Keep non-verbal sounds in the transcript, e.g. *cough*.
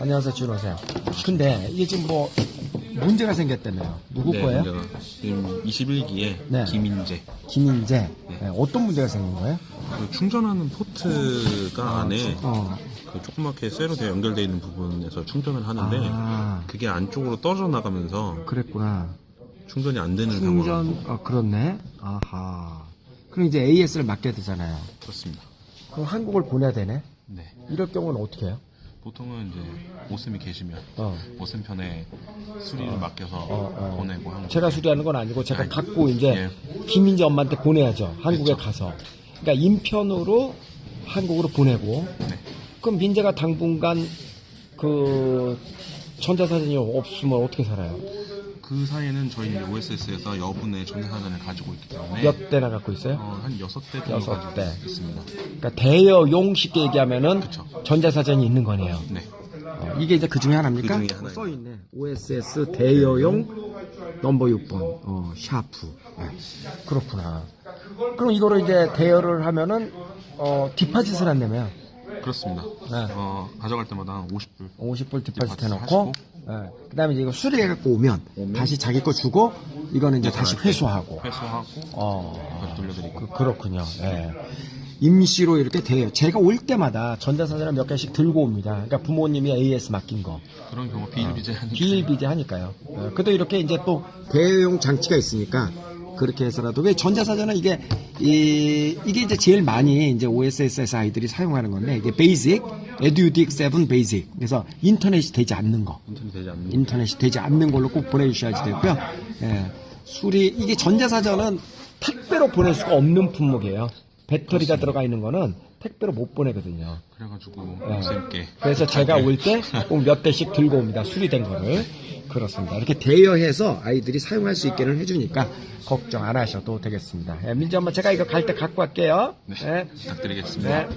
안녕하세요, 준호세요. 근데 이게 지금 뭐 문제가 생겼다며요. 누구 거예요? 문제가 지금 21기에 네. 김인재 김인재. 네, 어떤 문제가 생긴 거예요? 그 충전하는 포트가 안에 어. 그 조그맣게 쇠로 되어 연결되어 있는 부분에서 충전을 하는데 아. 그게 안쪽으로 떨어져 나가면서 그랬구나. 충전이 안 되는 상황 충전, 아, 그렇네. 아하. 그럼 이제 AS를 맡게 되잖아요. 그렇습니다. 그럼 한국을 보내야 되네. 네. 이럴 경우는 어떻게 해요? 보통은 이제 오슴이 계시면 어. 오슴 편에 수리를 맡겨서 어. 보내고 하는 제가 수리하는 건 아니고 제가 아니, 갖고 이제 예. 김인재 엄마한테 보내야죠. 한국에 그렇죠. 가서. 그러니까 인편으로 한국으로 보내고. 네. 그럼 민재가 당분간 그 전자사진이 없으면 어떻게 살아요? 그 사이에는 저희 이제 OSS에서 여분의 전자사전을 가지고 있기 때문에 몇 대나 갖고 있어요? 어, 한 여섯 대 정도 여섯 가지고 대. 있습니다. 그러니까 대여용 쉽게 얘기하면은 그쵸. 전자사전이 있는 거네요. 네. 어, 이게 이제 그 중에 하나입니까? 그 중에 하나예요. 써 있네. OSS 대여용 넘버 6번. 어, 샤프. 네. 그렇구나. 그럼 이거를 이제 대여를 하면은 어, 디파짓을 한다며 요. 그렇습니다. 네. 어, 가져갈 때마다 한 50불 50불 디파짓 해놓고, 예. 그 다음에 이거 수리해 갖고 오면, 다시 자기 거 주고, 이거는 이제 다시 회수하고, 회수하고 어, 다시 돌려드리고 그, 그렇군요. 예. 임시로 이렇게 돼요. 제가 올 때마다 전자사전을 몇 개씩 들고 옵니다. 그러니까 부모님이 AS 맡긴 거. 그런 경우 비일비재하니까 비일비재 하니까요. 어, 그래도 이렇게 이제 또 대여용 장치가 있으니까 그렇게 해서라도 왜 전자사전은 이게 이 이게 이제 제일 많이 이제 OSS에서 아이들이 사용하는 건데 이게 베이직, 에듀딕 7 베이직. 그래서 인터넷이 되지 않는 거. 인터넷 되지 않는 인터넷이 되지 않는 걸로 꼭 보내주셔야지 되고요. 예, 수리 이게 전자사전은 택배로 보낼 수가 없는 품목이에요. 배터리가 들어가 있는 거는 택배로 못 보내거든요. 그래가지고 예. 그래서 제가 *laughs* 올 때 꼭 몇 대씩 들고 옵니다. 수리된 거를. 그렇습니다. 이렇게 대여해서 아이들이 사용할 수 있게는 해주니까 걱정 안 하셔도 되겠습니다. 예, 민지 엄마 제가 이거 갈 때 갖고 갈게요. 네. 네. 부탁드리겠습니다. 네.